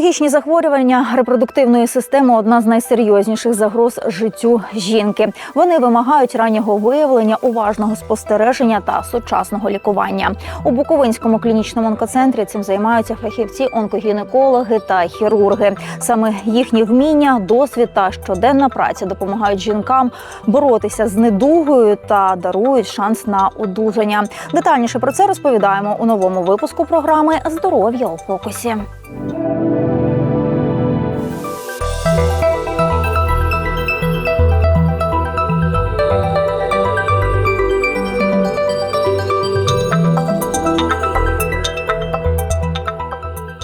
Онкологічні захворювання репродуктивної системи одна з найсерйозніших загроз життю жінки. Вони вимагають раннього виявлення, уважного спостереження та сучасного лікування. У Буковинському клінічному онкоцентрі цим займаються фахівці онкогінекологи та хірурги. Саме їхні вміння, досвід та щоденна праця допомагають жінкам боротися з недугою та дарують шанс на одужання. Детальніше про це розповідаємо у новому випуску програми Здоров'я у фокусі.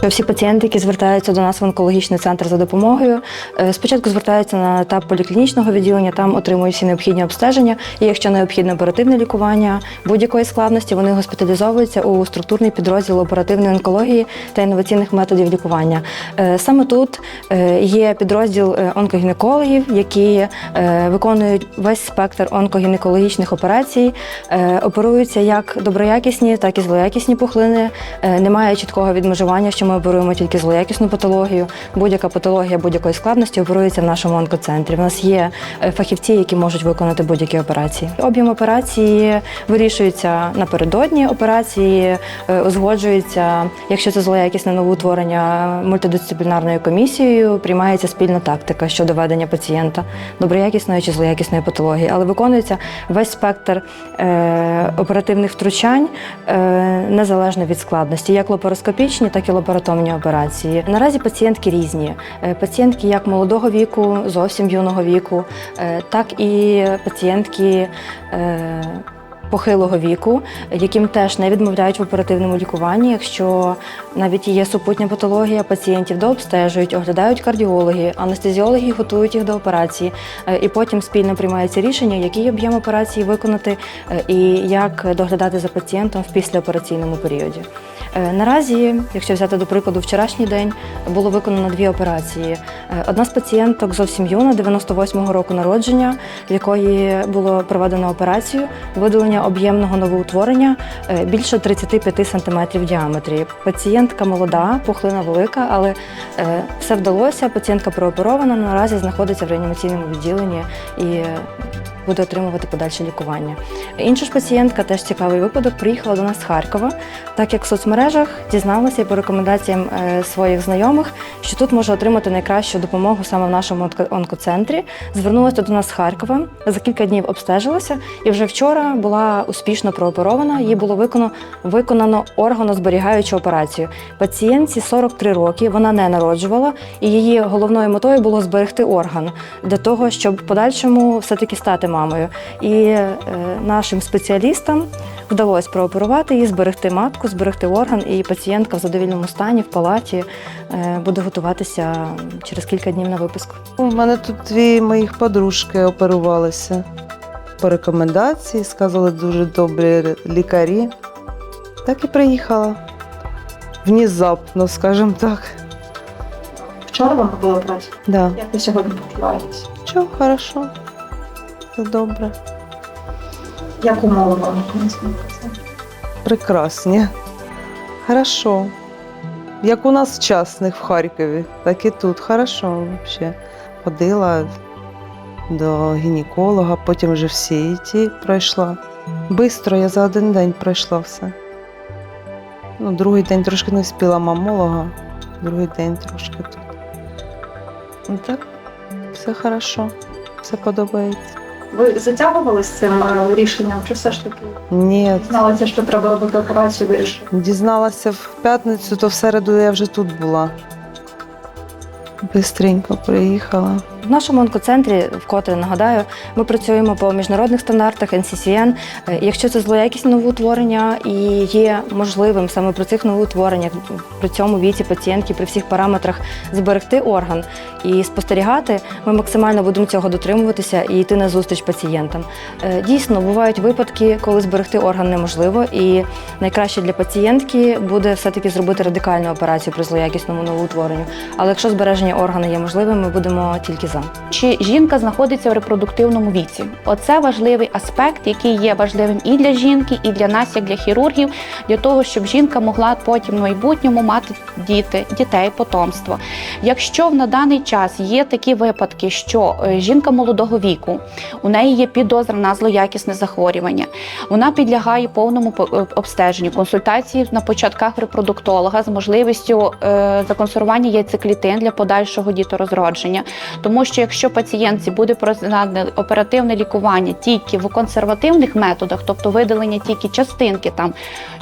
Всі пацієнти, які звертаються до нас в онкологічний центр за допомогою, е, спочатку звертаються на етап поліклінічного відділення, там отримують всі необхідні обстеження. І якщо необхідне оперативне лікування будь-якої складності, вони госпіталізовуються у структурний підрозділ оперативної онкології та інноваційних методів лікування. Е, Саме тут е, є підрозділ е, онкогінекологів, які е, виконують весь спектр онкогінекологічних операцій, е, оперуються як доброякісні, так і злоякісні пухлини. Е, Немає чіткого відмежування, що ми оперуємо тільки злоякісну патологію. Будь-яка патологія будь-якої складності оперується в нашому онкоцентрі. У нас є е, фахівці, які можуть виконати будь-які операції. Об'єм операції вирішується напередодні операції, е, узгоджується, якщо це злоякісне новоутворення мультидисциплінарною комісією, приймається спільна тактика щодо ведення пацієнта доброякісної чи злоякісної патології, але виконується весь спектр е, оперативних втручань е, незалежно від складності, як лапароскопічні, так і лапаротомні операції. Наразі пацієнтки різні. Е, Пацієнтки як молодого віку, зовсім юного віку, е, так і пацієнтки. Похилого віку, яким теж не відмовляють в оперативному лікуванні, якщо навіть є супутня патологія, пацієнтів дообстежують, оглядають кардіологи, анестезіологи готують їх до операції, Е, і потім спільно приймається рішення, який об'єм операції виконати е, і як доглядати за пацієнтом в післяопераційному періоді. Е, Наразі, якщо взяти до прикладу, вчорашній день було виконано дві операції. Одна з пацієнток зовсім юна, 98-го року народження, в якої було проведено операцію видалення об'ємного новоутворення е, більше 35 см в діаметрі. Пацієнтка молода, пухлина велика, але е, все вдалося. Пацієнтка прооперована, наразі знаходиться в реанімаційному відділенні і е, буде отримувати подальше лікування. Інша ж пацієнтка, теж цікавий випадок, приїхала до нас з Харкова, так як в соцмережах дізналася по рекомендаціям е, своїх знайомих, що тут може отримати найкращу допомогу саме в нашому онкоцентрі. Звернулася до нас з Харкова, за кілька днів обстежилася, і вже вчора була успішно прооперована. Їй було виконано, виконано органозберігаючу операцію. Пацієнтці 43 роки, вона не народжувала, і її головною метою було зберегти орган для того, щоб в подальшому все-таки стати мамою. І е, нашим спеціалістам вдалося прооперувати її, зберегти матку, зберегти орган, і пацієнтка в задовільному стані в палаті е, буде готуватися через кілька днів на виписку. У мене тут дві моїх подружки оперувалися. По рекомендації сказали дуже добрі лікарі. Так і приїхала. Внезапно, скажімо так. Вчора вам було операція? Да. Як ви сьогодні почуваєтесь? Що, хорошо. Все добре. Як умови вам це? Прекрасні. Хорошо. Як у нас в частних в Харкові, так і тут. Хорошо взагалі. Ходила до гінеколога, потім вже всі ті пройшла. Бистро я за один день пройшла все. Ну, другий день трошки не встигла мамолога, другий день трошки тут. Ну так, все хорошо, все подобається. Ви затягувалися цим е, рішенням, чи все ж таки Ні, зналися, що треба робити операцію, вирішили? Дізналася в п'ятницю, то в середу я вже тут була. Бистренько приїхала. В нашому онкоцентрі, вкотре нагадаю, ми працюємо по міжнародних стандартах NCCN. Е, Якщо це злоякісне новоутворення і є можливим саме при цих новоутвореннях, при цьому віці пацієнтки, при всіх параметрах зберегти орган і спостерігати, ми максимально будемо цього дотримуватися і йти на зустріч пацієнтам. Е, Дійсно, бувають випадки, коли зберегти орган неможливо, і найкраще для пацієнтки буде все-таки зробити радикальну операцію при злоякісному новоутворенню. Але якщо збереження органу є можливим, ми будемо тільки за. Діагноза. чи жінка знаходиться в репродуктивному віці. Оце важливий аспект, який є важливим і для жінки, і для нас, як для хірургів, для того, щоб жінка могла потім в майбутньому мати діти, дітей, потомство. Якщо на даний час є такі випадки, що е, жінка молодого віку, у неї є підозра на злоякісне захворювання, вона підлягає повному е, обстеженню, консультації на початках репродуктолога з можливістю е, законсервування яйцеклітин для подальшого діторозродження. Тому що якщо пацієнтці буде призначене оперативне лікування тільки в консервативних методах, тобто видалення тільки частинки там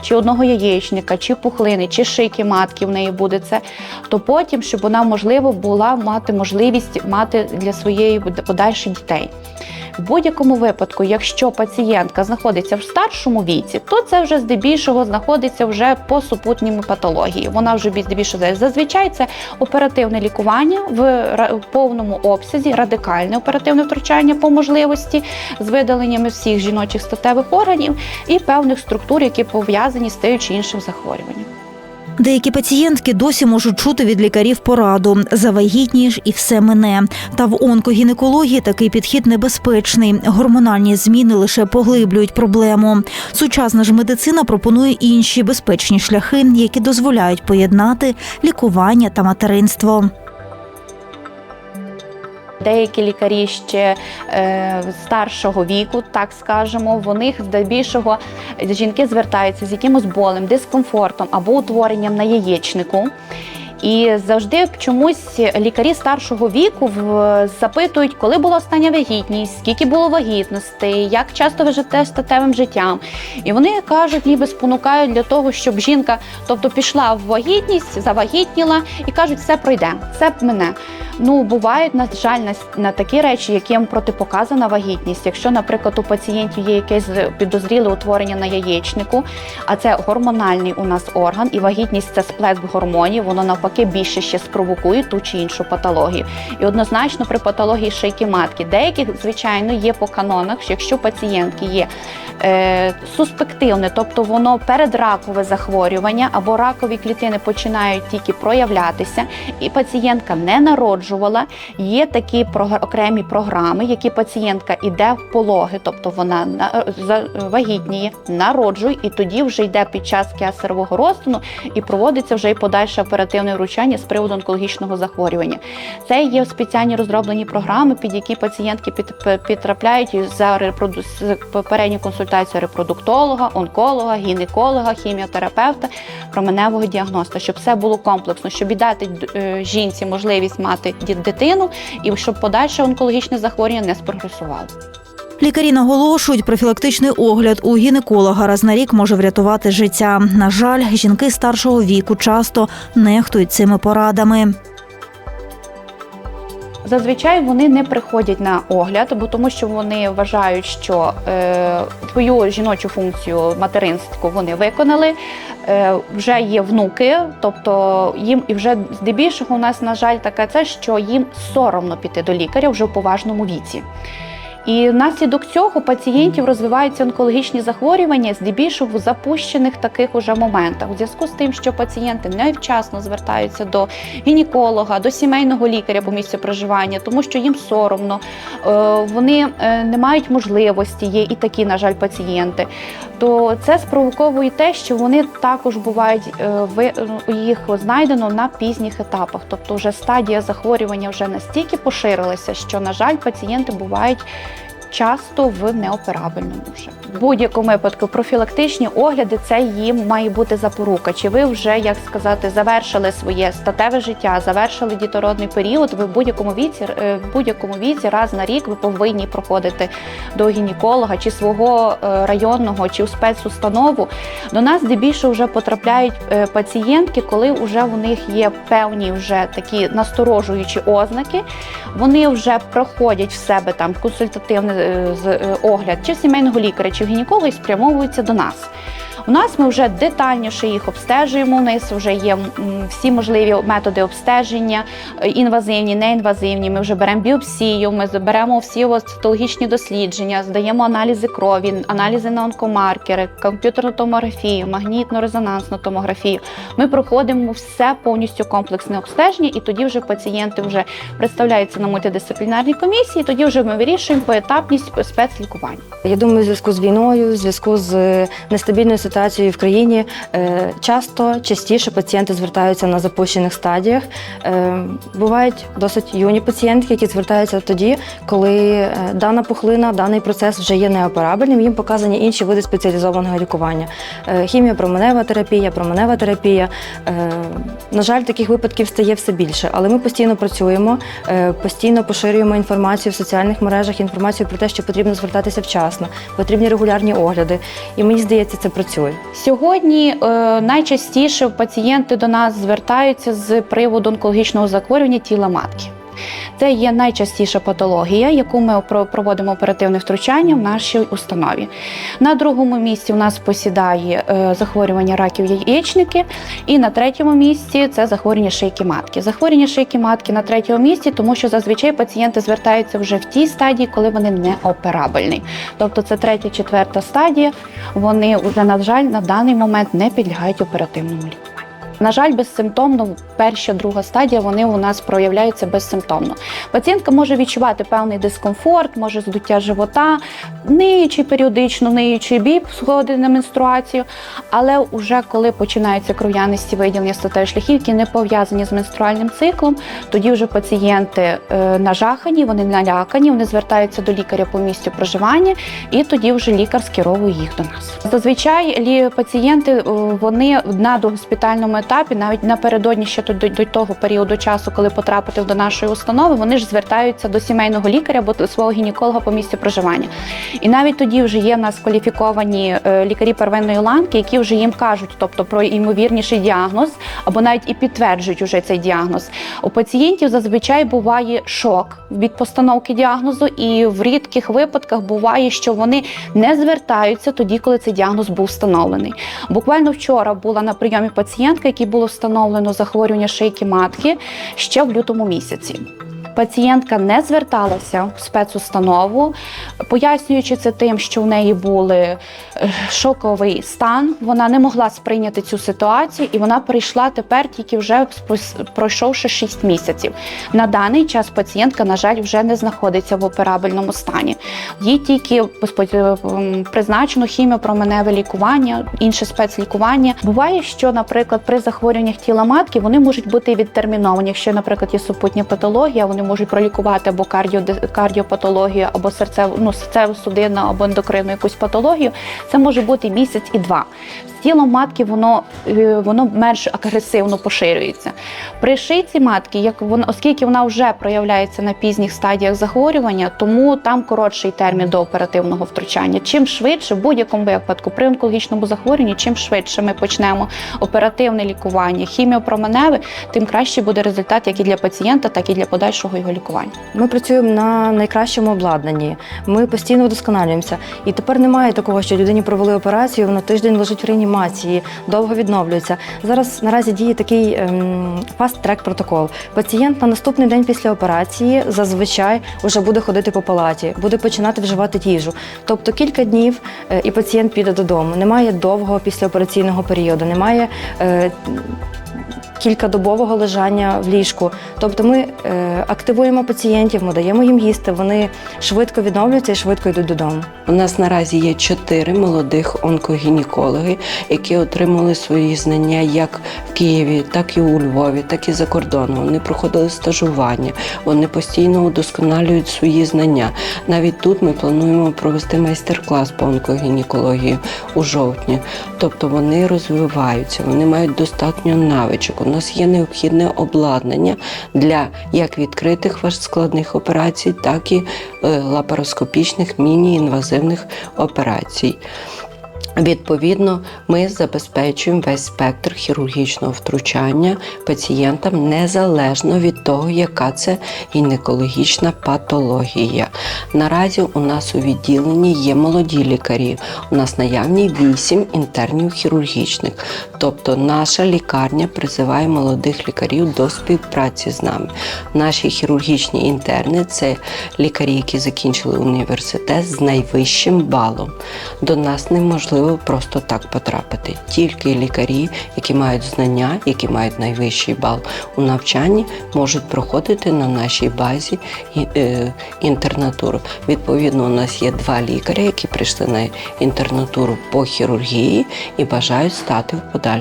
чи одного яєчника, чи пухлини, чи шийки матки в неї буде це, то потім, щоб вона можливо була мати можливість мати для своєї подальших дітей. В будь-якому випадку, якщо пацієнтка знаходиться в старшому віці, то це вже здебільшого знаходиться вже по супутній патології. Вона вже більш- здебільшого зазвичай це оперативне лікування в повному обсязі, радикальне оперативне втручання по можливості з видаленнями всіх жіночих статевих органів і певних структур, які пов'язані з тим чи іншим захворюванням. Деякі пацієнтки досі можуть чути від лікарів пораду завагітніш і все мине. Та в онкогінекології такий підхід небезпечний. Гормональні зміни лише поглиблюють проблему. Сучасна ж медицина пропонує інші безпечні шляхи, які дозволяють поєднати лікування та материнство. Деякі лікарі ще е, старшого віку, так скажемо, в них здебільшого жінки звертаються з якимось болем, дискомфортом або утворенням на яєчнику. І завжди чомусь лікарі старшого віку запитують, коли була остання вагітність, скільки було вагітностей, як часто ви живете статевим життям. І вони кажуть, ніби спонукають для того, щоб жінка, тобто пішла в вагітність, завагітніла і кажуть, все пройде, все мене. Ну, бувають, на жаль, на, на такі речі, яким протипоказана вагітність. Якщо, наприклад, у пацієнтів є якесь підозріле утворення на яєчнику, а це гормональний у нас орган, і вагітність це сплеск гормонів, воно навпаки більше ще спровокує ту чи іншу патологію. І однозначно при патології шийки матки, деяких, звичайно, є по канонах, що якщо пацієнтки є е, суспективне, тобто воно передракове захворювання або ракові клітини починають тільки проявлятися, і пацієнтка не народжувала. Є такі окремі програми, які пацієнтка йде в пологи, тобто вона на- вагітніє, народжує, і тоді вже йде під час кесаревого розтину і проводиться вже і подальше вручання з приводу онкологічного захворювання. Це є спеціальні розроблені програми, під які пацієнтки підтрапляють за репроду... попередню консультацію репродуктолога, онколога, гінеколога, хіміотерапевта, променевого діагноста, щоб все було комплексно, щоб і дати е, жінці можливість мати дитину, і щоб подальше онкологічне захворювання не спрогресувало. Лікарі наголошують, профілактичний огляд у гінеколога раз на рік може врятувати життя. На жаль, жінки старшого віку часто нехтують цими порадами. Зазвичай вони не приходять на огляд, бо тому що вони вважають, що е, твою жіночу функцію материнську вони виконали. Е, вже є внуки, тобто їм і вже здебільшого у нас, на жаль, таке це, що їм соромно піти до лікаря вже в поважному віці. І внаслідок цього пацієнтів розвиваються онкологічні захворювання здебільшого в запущених таких уже моментах. У зв'язку з тим, що пацієнти невчасно звертаються до гінеколога, до сімейного лікаря по місцю проживання, тому що їм соромно, е, вони е, не мають можливості, є і такі, на жаль, пацієнти. То це спровоковує те, що вони також бувають е, їх знайдено на пізніх етапах. Тобто, вже стадія захворювання вже настільки поширилася, що, на жаль, пацієнти бувають часто в неоперабельному вже. В будь-якому випадку профілактичні огляди це їм має бути запорука. Чи ви вже, як сказати, завершили своє статеве життя, завершили дітородний період? Ви в будь-якому віці, е, в будь-якому віці раз на рік ви повинні проходити до гінеколога чи свого е, районного, чи в спецустанову. До нас здебільшого вже потрапляють е, пацієнтки, коли вже у них є певні вже такі насторожуючі ознаки. Вони вже проходять в себе там консультативний е, з- е, огляд чи сімейного лікаря, чи гінеколога і спрямовуються до нас. У нас ми вже детальніше їх обстежуємо. У нас вже є всі можливі методи обстеження, е, інвазивні, неінвазивні. Ми вже беремо біопсію, ми беремо всі цитологічні дослідження, здаємо аналізи крові, аналізи на онкомаркери, комп'ютерну томографію, магнітно-резонансну томографію. Ми проходимо все повністю комплексне обстеження, і тоді вже пацієнти вже представляються на мультидисциплінарній комісії. Тоді вже ми вирішуємо поетапність спецлікування. Я думаю, в зв'язку з війною, в зв'язку з е, нестабільною ситуацією в країні, е, часто частіше пацієнти звертаються на запущених стадіях. Е, Бувають досить юні пацієнтки, які звертаються тоді, коли е, дана пухлина, даний процес вже є неоперабельним. Їм показані інші види спеціалізованого лікування: Е, хіміопроменева терапія, променева терапія. На жаль, таких випадків стає все більше, але ми постійно працюємо, постійно поширюємо інформацію в соціальних мережах, інформацію про те, що потрібно звертатися вчасно, потрібні регулярні огляди. І мені здається, це працює. Сьогодні е, найчастіше пацієнти до нас звертаються з приводу онкологічного захворювання тіла матки. Це є найчастіша патологія, яку ми про- проводимо оперативне втручання в нашій установі. На другому місці у нас посідає е, захворювання раків яєчники, і на третьому місці це захворювання шийки матки. Захворювання шийки матки на третьому місці, тому що зазвичай пацієнти звертаються вже в тій стадії, коли вони не операбельні. Тобто це третя, четверта стадія. Вони вже, на жаль, на даний момент не підлягають оперативному лікуванню. На жаль, безсимптомно перша, друга стадія вони у нас проявляються безсимптомно. Пацієнтка може відчувати певний дискомфорт, може здуття живота, ниючий періодично, ниючий біль сходи на менструацію. Але вже коли починаються кров'янисті виділення статевих шляхів, які не пов'язані з менструальним циклом, тоді вже пацієнти е, нажахані, вони налякані, вони звертаються до лікаря по місцю проживання, і тоді вже лікар скеровує їх до нас. Зазвичай пацієнти е, вони на догоспітальному етапі, навіть напередодні ще до, до того періоду часу, коли потрапити до нашої установи, вони ж звертаються до сімейного лікаря або до свого гінеколога по місцю проживання. І навіть тоді вже є в нас кваліфіковані е, лікарі первинної ланки, які вже їм кажуть, тобто про ймовірніший діагноз, або навіть і підтверджують уже цей діагноз. У пацієнтів зазвичай буває шок від постановки діагнозу, і в рідких випадках буває, що вони не звертаються тоді, коли цей діагноз був встановлений. Буквально вчора була на прийомі пацієнтка, якій було встановлено захворювання шийки матки ще в лютому місяці. Пацієнтка не зверталася в спецустанову, пояснюючи це тим, що в неї були е, шоковий стан. Вона не могла сприйняти цю ситуацію, і вона прийшла тепер тільки вже пройшовши 6 місяців. На даний час пацієнтка, на жаль, вже не знаходиться в операбельному стані. Їй тільки призначено хіміопроменеве лікування, інше спецлікування. Буває, що, наприклад, при захворюваннях тіла матки вони можуть бути відтерміновані. Якщо, наприклад, є супутня патологія, вони можуть пролікувати або кардіо, кардіопатологію, або серцеву, ну, серцево-судинну, або ендокринну якусь патологію. Це може бути місяць і два. З тілом матки воно, е, воно менш агресивно поширюється. При шийці матки, як вона, оскільки вона вже проявляється на пізніх стадіях захворювання, тому там коротший термін до оперативного втручання. Чим швидше, в будь-якому випадку, при онкологічному захворюванні, чим швидше ми почнемо оперативне лікування, хіміопроменеве, тим краще буде результат як і для пацієнта, так і для подальшого його лікування. Ми працюємо на найкращому обладнанні. Ми постійно вдосконалюємося. І тепер немає такого, що людині провели операцію, вона тиждень лежить в реанімації, довго відновлюється. Зараз наразі діє такий ем, фаст-трек протокол. Пацієнт на наступний день після операції зазвичай вже буде ходити по палаті, буде починати вживати їжу. Тобто кілька днів е, і пацієнт піде додому. Немає довгого післяопераційного періоду, немає. Кількадобового лежання в ліжку. Тобто ми е, активуємо пацієнтів, ми даємо їм їсти, вони швидко відновлюються і швидко йдуть додому. У нас наразі є чотири молодих онкогінекологи, які отримали свої знання як в Києві, так і у Львові, так і за кордоном. Вони проходили стажування, вони постійно удосконалюють свої знання. Навіть тут ми плануємо провести майстер-клас по онкогінекології у жовтні. Тобто вони розвиваються, вони мають достатньо навичок. У нас є необхідне обладнання для як відкритих важкоскладних операцій, так і е, лапароскопічних міні-інвазивних операцій. Відповідно, ми забезпечуємо весь спектр хірургічного втручання пацієнтам незалежно від того, яка це гінекологічна патологія. Наразі у нас у відділенні є молоді лікарі. У нас наявні 8 інтернів хірургічних. Тобто наша лікарня призиває молодих лікарів до співпраці з нами. Наші хірургічні інтерни це лікарі, які закінчили університет з найвищим балом. До нас неможливо просто так потрапити. Тільки лікарі, які мають знання, які мають найвищий бал у навчанні, можуть проходити на нашій базі е, інтернатуру. Відповідно, у нас є два лікаря, які прийшли на інтернатуру по хірургії і бажають стати в подальшому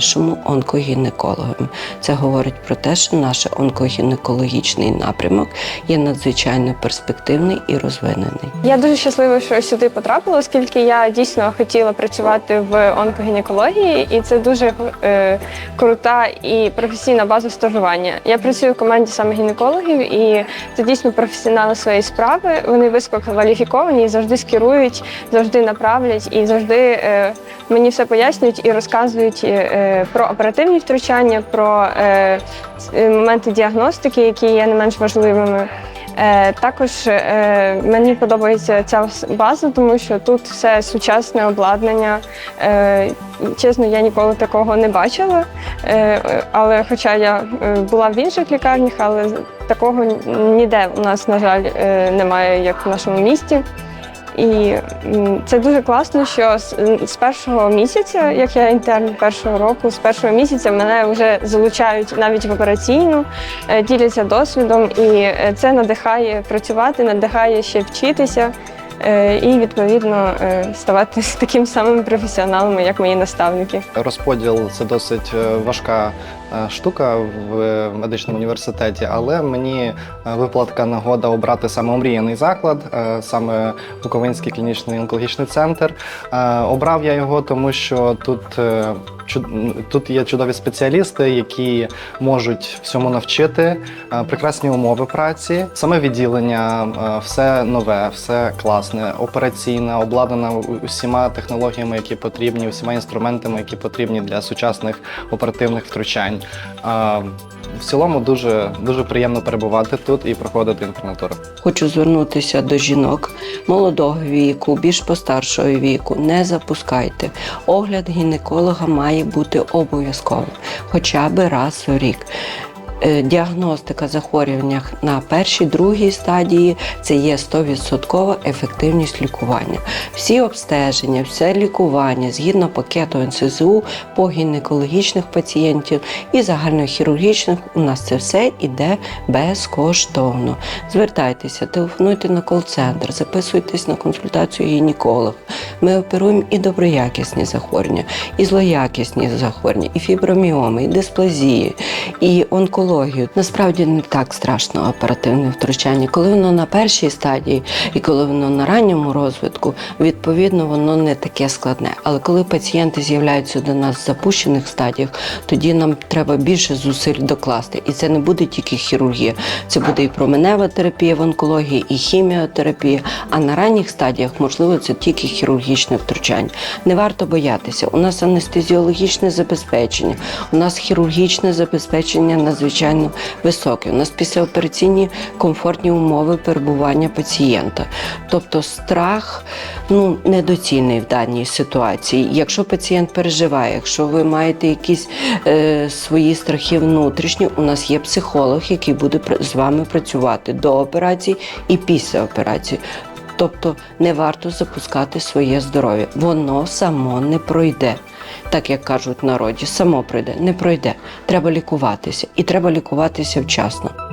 онкогінекологами. Це говорить про те, що наш онкогінекологічний напрямок є надзвичайно перспективний і розвинений. Я дуже щаслива, що сюди потрапила, оскільки я дійсно хотіла працювати в онкогінекології, і це дуже е, крута і професійна база стажування. Я працюю в команді саме гінекологів, і це дійсно професіонали своєї справи. Вони висококваліфіковані завжди скерують, завжди направлять і завжди е, мені все пояснюють і розказують е, про оперативні втручання, про е, е, моменти діагностики, які є не менш важливими. Е, також е, мені подобається ця база, тому що тут все сучасне обладнання. Е, чесно, я ніколи такого не бачила. Е, е, але хоча я е, була в інших лікарнях, але такого ніде у нас, на жаль, е, немає, як в нашому місті. І це дуже класно, що з, першого місяця, як я інтерн першого року, з першого місяця мене вже залучають навіть в операційну, е, діляться досвідом, і е, це надихає працювати, надихає ще вчитися е, і відповідно ставати таким самим професіоналами, як мої наставники. Розподіл це досить важка штука в медичному університеті, але мені е, випала така нагода обрати саме омріяний заклад, е, саме Буковинський клінічний онкологічний центр. Е, Обрав я його, тому що тут. е, Тут є чудові спеціалісти, які можуть всьому навчити, е, прекрасні умови праці, саме відділення, е, все нове, все класне, операційне, обладнане усіма технологіями, які потрібні, усіма інструментами, які потрібні для сучасних оперативних втручань. Е, В цілому дуже дуже приємно перебувати тут і проходити інтернатуру. Хочу звернутися до жінок молодого віку, більш постаршого віку. Не запускайте. Огляд гінеколога має бути обов'язковим, хоча б раз у рік. Е, Діагностика захворювання на першій, другій стадії це є 100% ефективність лікування. Всі обстеження, все лікування згідно пакету НСЗУ по гінекологічних пацієнтів і загальнохірургічних у нас це все іде безкоштовно. Звертайтеся, телефонуйте на кол-центр, записуйтесь на консультацію гінеколога. Ми оперуємо і доброякісні захворювання, і злоякісні захворювання, і фіброміоми, і дисплазії, і онкологію. Насправді не так страшно оперативне втручання. Коли воно на першій стадії і коли воно на ранньому розвитку, відповідно воно не таке складне. Але коли пацієнти з'являються до нас в запущених стадіях, тоді нам треба більше зусиль докласти. І це не буде тільки хірургія, це буде і променева терапія в онкології, і хіміотерапія. А на ранніх стадіях, можливо, це тільки хірургічне втручання. Не варто боятися. У нас анестезіологічне забезпечення, у нас хірургічне забезпечення надзвичайно високе. У нас післяопераційні комфортні умови перебування пацієнта. Тобто страх ну, недоцільний в даній ситуації. Якщо пацієнт переживає, якщо ви маєте якісь е, свої страхи внутрішні, у нас є психолог, який буде з вами працювати до операції і після операції. Тобто не варто запускати своє здоров'я. Воно само не пройде. Так як кажуть в народі, само пройде, не пройде. Треба лікуватися, і треба лікуватися вчасно.